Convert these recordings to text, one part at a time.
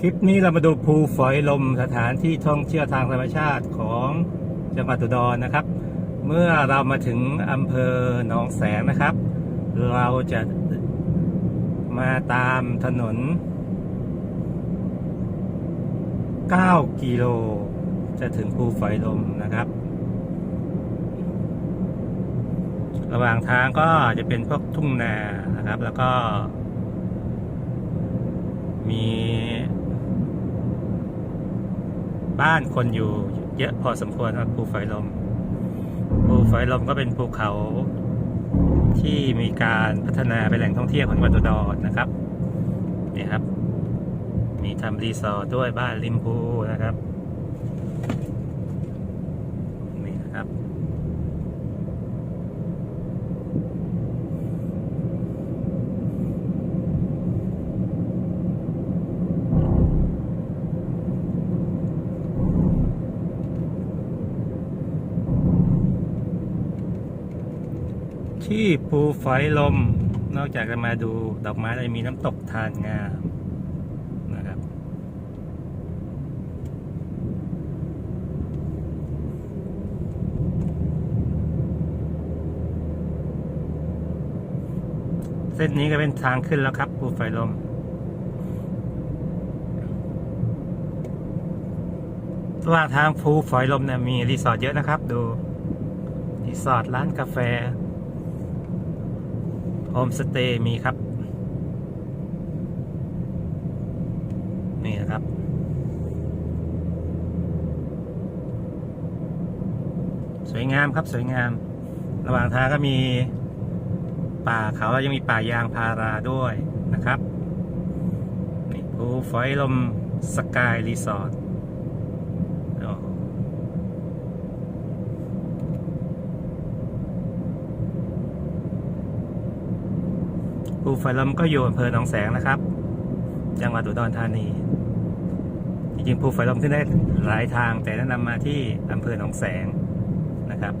คลิปนี้เรามาดูภูฝอยลมสถานที่ท่องเที่ยวทางธรรมชาติของจังหวัดอุดรนะครับ เมื่อเรามาถึงอำเภอหนองแสงนะครับ เราจะมาตามถนน 9 กิโล จะถึงภูฝอยลมนะครับ ระหว่างทางก็จะเป็นพวกทุ่งนานะครับ แล้วก็มี บ้านคนอยู่เยอะพอสมควรครับภูฝอยลม ภูฝอยลมก็เป็นภูเขาที่มีการพัฒนาเป็นแหล่งท่องเที่ยวของวัดอดนะครับนี่ครับ มีทำรีสอร์ทด้วยบ้านริมภูนะครับ ที่ภูฝอยลม นอกจากจะมาดูดอกไม้แล้วมีน้ำตกทานงามนะครับ เส้นนี้ก็เป็นทางขึ้นแล้วครับ ภูฝอยลมระหว่าทางภูฝอยลมเนี่ยมีรีสอร์ทเยอะนะครับ ดูรีสอร์ทร้านกาแฟ โฮมสเตย์มีครับ นี่นะครับ สวยงามครับสวยงาม ระหว่างทางก็มีป่าเขาแล้วยังมีป่ายางพาราด้วยนะครับนี่ภูฝอยลมสกายรีสอร์ทโอ้ ภูฝอยลมก็อยู่อำเภอหนองแสงนะครับ จังหวัดอุดรธานี จริงๆภูฝอยลมขึ้นได้หลายทาง แต่แนะนำมาที่อำเภอหนองแสงนะครับ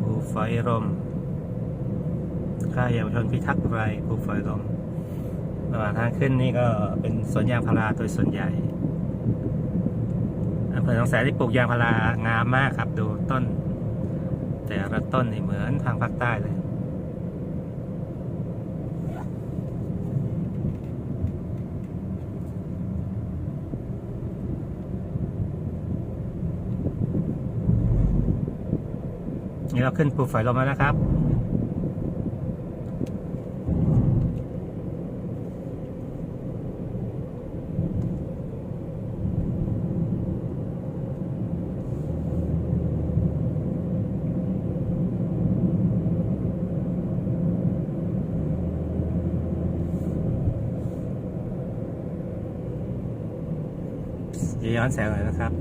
ภูฝอยลมค่ายเยาวชนพิทักษ์ไรภูฝอยลมระหว่างทางขึ้นนี่ก็เป็นสวนยางพาราโดยส่วนใหญ่ อำเภอหนองแสนที่ปลูกยางพารางามมากครับ ดูต้น แต่ละต้นนี่เหมือนทางภาคใต้เลยนี่เราขึ้นภูฝอยลมแล้วนะครับ ย้อนแสงหน่อยนะครับ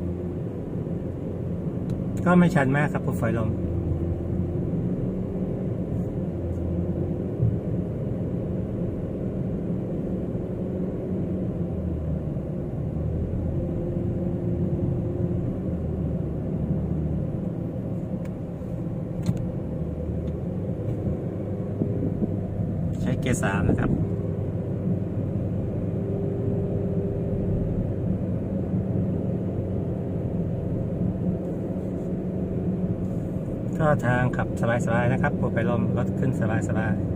ก็ไม่ชันมากครับภูฝอยลม ใช้เกียร์สามนะครับ ก็ ทางขับสบายๆนะครับปลดไปลมรถขึ้นสบายๆ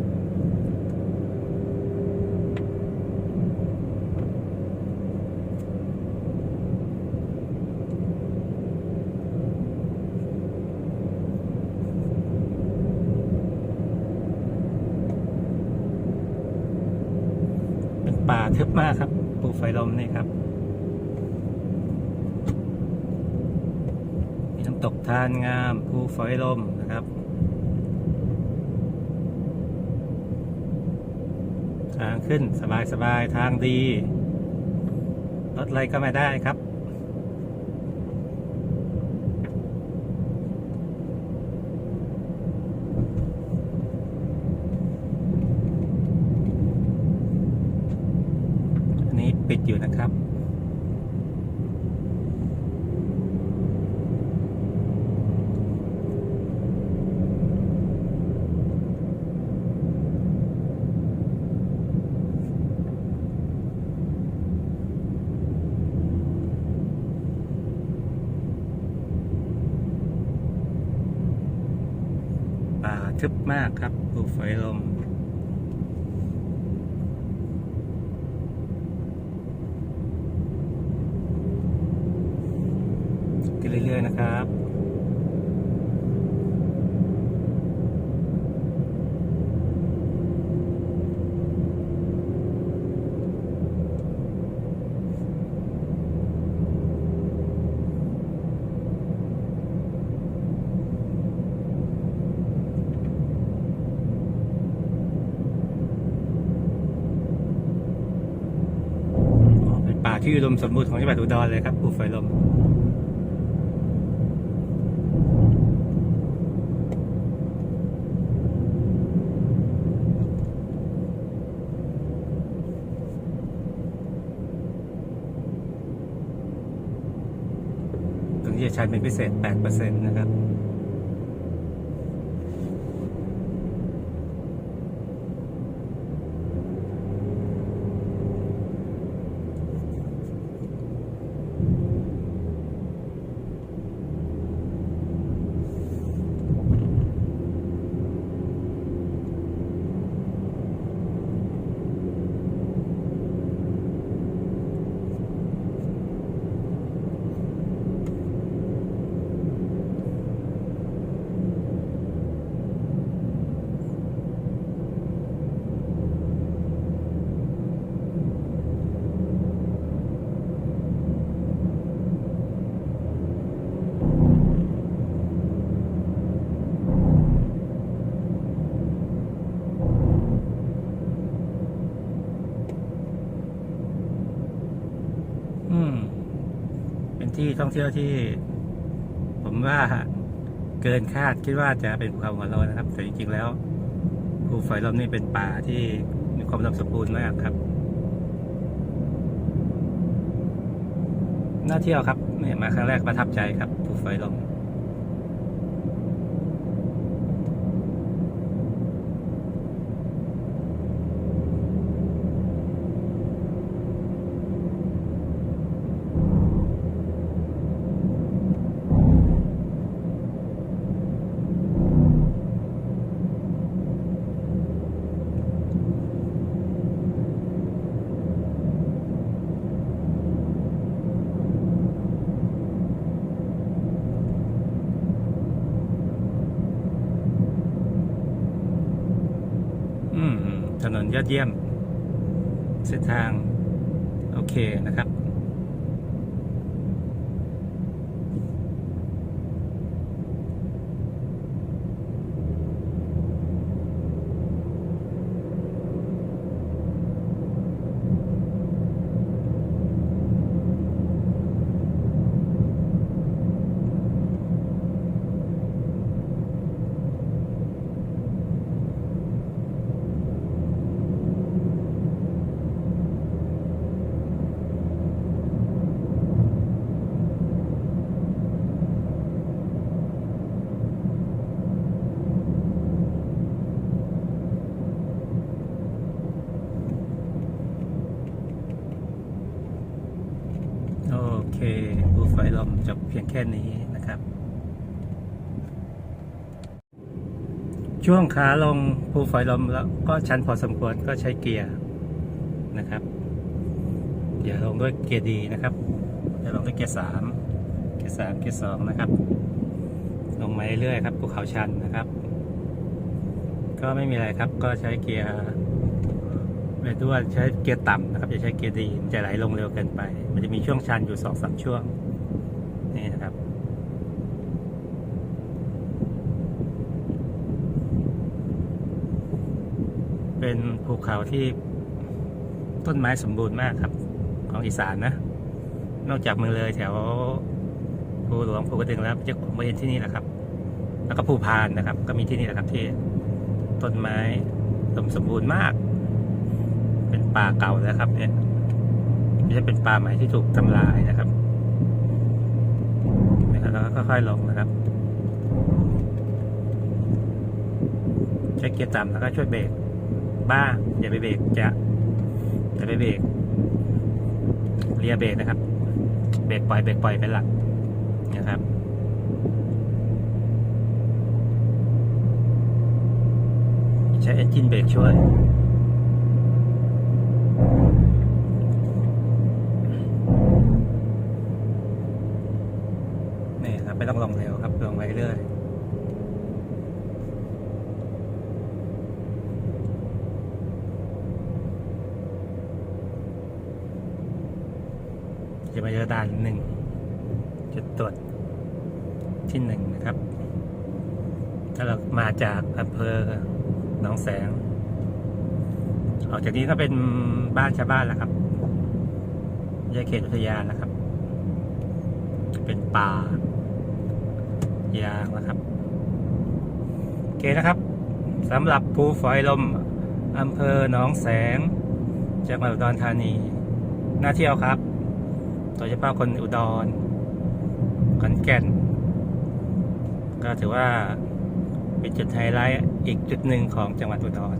เป็นป่าทึบมากครับ ปูไฟลมนี่ครับ มีน้ำ ตกทานงามภูฝอยลมนะครับทางขึ้นสบายสบายทางดี รถอะไรก็ไม่ได้ครับ อันนี้ปิดอยู่นะครับ ก ทึบมากครับภูไฟลมกินเรื่อยๆนะครับ ที่อุดมสมบูรณ์ของจังหวัดอุดรเลยครับภูไฟลมตรงนี้จะใช้เป็นพิเศษ 8%นะครับ อืม เป็นที่ท่องเที่ยวที่ ผมว่าเกินคาดคิดว่าจะเป็นภูเขาหัวโลนนะครับ แต่จริงๆแล้วภูไฟลมนี่เป็นป่าที่มีความสมบูรณ์มากครับน่าเที่ยวครับเนี่ยมาครั้งแรกประทับใจครับภูไฟลม อืม ถนน ยอดเยี่ยม เส้นทาง โอเคนะครับ โอ เคภูไฟลมจบเพียงแค่นี้นะครับ ช่วงขาลงภูไฟลมแล้วก็ชันพอสมควรก็ใช้เกียร์นะครับอย่าลงด้วยเกียร์ดีนะครับอย่าลงด้วยเกียร์สามเกียร์สามเกียร์สองนะครับ ลงมาเรื่อยๆครับภูเขาชันนะครับ ก็ไม่มีอะไรครับก็ใช้เกียร์ เรียกได้ว่าใช้เกียร์ต่ำนะครับอย่าใช้เกียร์ดีจะไหลลงเร็วเกินไป มันจะมีช่วงชันอยู่สองสามช่วง นี่นะครับเป็นภูเขาที่ต้นไม้สมบูรณ์มากครับ ของอีสานนะ นอกจากเมืองเลยแถวภูหลวงภูกระดึงแล้วจะผมมาเห็นที่นี่แหละครับ แล้วก็ภูพานนะครับ ก็มีที่นี่แหละครับที่ต้นไม้สมสมบูรณ์มาก ป็นป่าเก่านะครับ เนี่ยไม่ใช่เป็นป่าใหม่ที่ถูกทำลายนะครับนะครับแล้วก็ค่อยๆลงนะครับใช้เกียร์ต่ำแล้วก็ช่วยเบรกบ้างอย่าไปเบรกจะอย่าไปเบรกเลียเบรกนะครับ เบรกปล่อยเบรกปล่อยเป็นหลักนะครับใช้เอนจินเบรกช่วย นี่ครับไม่ต้องลงเร็วครับลงไปเรื่อยจะมาเจอด่านหนึ่งจุดตรวจที่หนึ่งนะครับ ถ้าเรามาจากอำเภอหนองแสง ออกจากนี้ก็เป็นบ้านชาวบ้านแล้วครับแยกเขตอุทยานนะครับ เป็นป่ายางนะครับโอเคนะครับสำหรับภูฝอยลมอำเภอหนองแสงจังหวัดอุดรธานี น่าเที่ยวครับโดยเฉพาะคนอุดรขอนแก่น ก็ถือว่าเป็นจุดไฮไลท์อีกจุดหนึ่งของจังหวัดอุดร